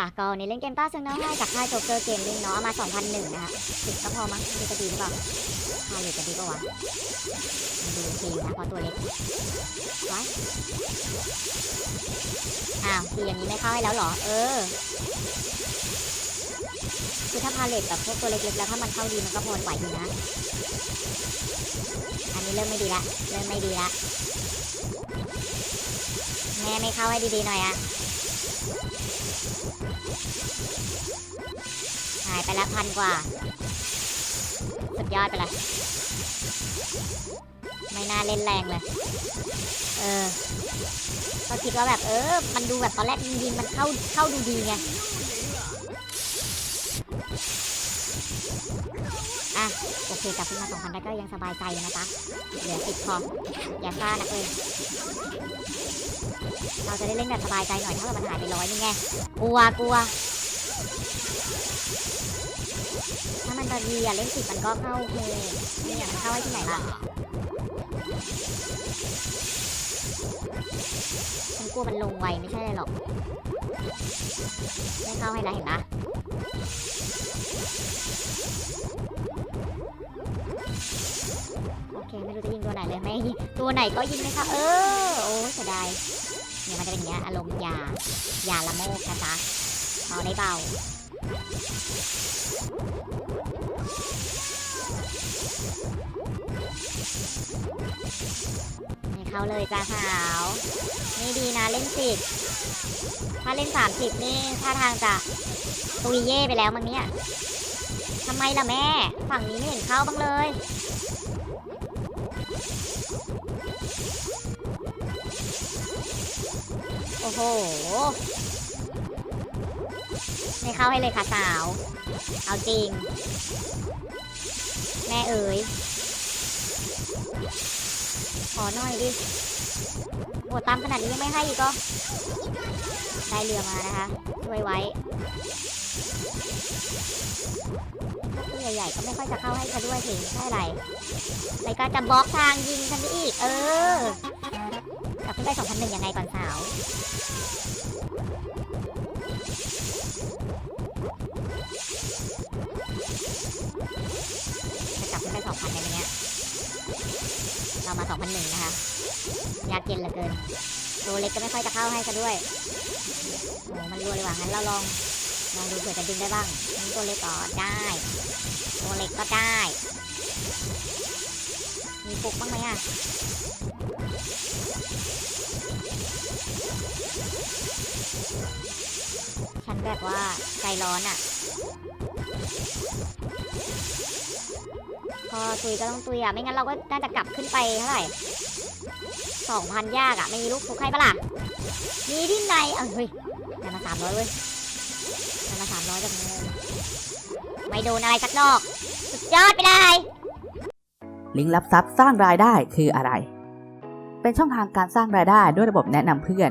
ค่ะก็ในเล่นเกมต้าซึ่งน้องให้จากค่ายโจ๊กเกอร์เกมมิ่งเนาะมา 2001 นะคะสิบก็พอมั้งดูจะดีหรือเปล่าค่าเลยจะดีปะวะมันดูโอเคอยู่นะพราะตัวเล็กไว้อ้าวทีอย่างนี้ไม่เข้าให้แล้วหรอ เออ คือถ้าพาเลทแบบพวกตัวเล็กๆแล้วถ้ามันเข้าดีมันก็พอไหวอยู่นะ อันนี้เริ่มไม่ดีละ เริ่มไม่ดีละ แม่ไม่เข้าให้ดีๆหน่อยอะ หายไปแล้วพันกว่า สุดยอดไปเลยไม่น่าเล่นแรงเลย เออ ก็คิดว่าแบบเออ มันดูแบบตอนแรกยิงๆมันเข้าเข้าดูดีไงะโอเคกลับขึ้นมา2,000ได้ก็ยังสบายใจนะจ๊ะเหลือสิบพออย่าซ่านักเลยเราจะได้เล่นแบบสบายใจหน่อยถ้าเกิดมันหายไปร้อยนึงไงกลัวกลัวถ้ามันจะดีอะเล่นสิบมันก็เข้าโอเคเนี่ยมันเข้าไว้ที่ไหนล่ะฉันกลัวมันลงไวไม่ใช่เลยหรอกไม่เข้าให้แล้วเห็นปะ ไม่รู้จะยิงตัวไหนเลยไม่ตัวไหนก็ยิงไม่เข้าเออโอ้เสียดายเนี่ยมันจะเป็นอย่างเงี้ยอารมณ์ยายาละโมกนะจ๊ะเอาได้เบาไม่เข้าเลยจ้าสาวนี่ดีนะเล่นสิบถ้าเล่นสามสิบนี่ท่าทางจะตุยเย่ไปแล้วมั้งเนี่ยทำไมล่ะแม่ ฝั่งนี้ไม่เห็นเข้าบ้างเลย อ้โห ไม่เข้าให้เลยค่ะสาว เอาจริง แม่เอ๋ย ขอหน่อยดิโหตามขนาดนี้ยังไม่ให้อีกก็ ได้เรือมานะคะช่วยไว้ตัวใหญ่ๆก็ไม่ค่อยจะเข้าให้ฉันด้วยสิใช่ไรไรก็จะบล็อกทางยิงฉันไปอีก เออ กลับขึ้สองพันหนึ่งยังไงก่อนสาวจะกลับขึ้นไปสองพันได้ไหมเนี่ยเรามา2,001นะคะ ยากเย็นเหลือเกินตัวเล็กก็ไม่ค่อยจะเข้าให้ซะด้วยโอ้มันรัวเลยว่ะงั้นเราลองลองดูเผื่อจะดึงได้บ้างตัวเล็กก็ได้ตัวเล็กก็ได้ มีฟุกบ้างไหมอะ แบบว่าใจร้อนอะ พอตุยก็ต้องตุยอะ ไม่งั้นเราก็น่าจะกลับขึ้นไปเท่าไหร่สองพันยากอะ ไม่มีลูกฟุกให้ปะล่ะ มีที่ไหนเออเฮ้ยได้มาสามร้อยเว้ยได้มาสามร้อยจากเงินไม่โดนอะไรสักดอก สุดยอดไปเลย ลิงก์รับทรัพย์สร้างรายได้คืออะไร เป็นช่องทางการสร้างรายได้ด้วยระบบแนะนำเพื่อน